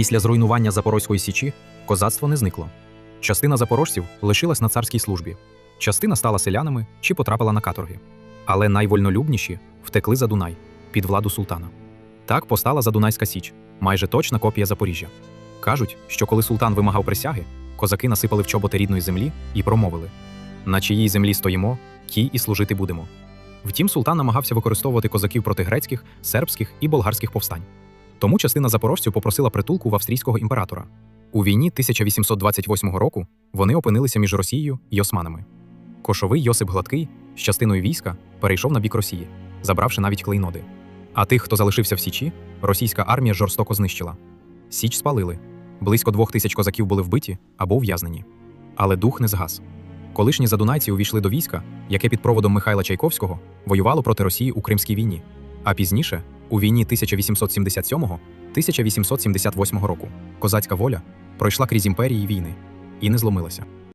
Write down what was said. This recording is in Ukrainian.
Після зруйнування Запорозької січі козацтво не зникло. Частина запорожців лишилась на царській службі, частина стала селянами чи потрапила на каторги. Але найвольнолюбніші втекли за Дунай під владу султана. Так постала Задунайська Січ, майже точна копія Запоріжжя. Кажуть, що коли султан вимагав присяги, козаки насипали в чоботи рідної землі і промовили: на чиїй землі стоїмо, тій і служити будемо. Втім, султан намагався використовувати козаків проти грецьких, сербських і болгарських повстань. Тому частина запорожців попросила притулку в австрійського імператора. У війні 1828 року вони опинилися між Росією і османами. Кошовий Йосип Гладкий з частиною війська перейшов на бік Росії, забравши навіть клейноди. А тих, хто залишився в Січі, російська армія жорстоко знищила. Січ спалили. Близько двох тисяч козаків були вбиті або ув'язнені. Але дух не згас. Колишні задунайці увійшли до війська, яке під проводом Михайла Чайковського воювало проти Росії у Кримській війні. А пізніше, у війні 1877-1878 року, козацька воля пройшла крізь імперії війни і не зломилася.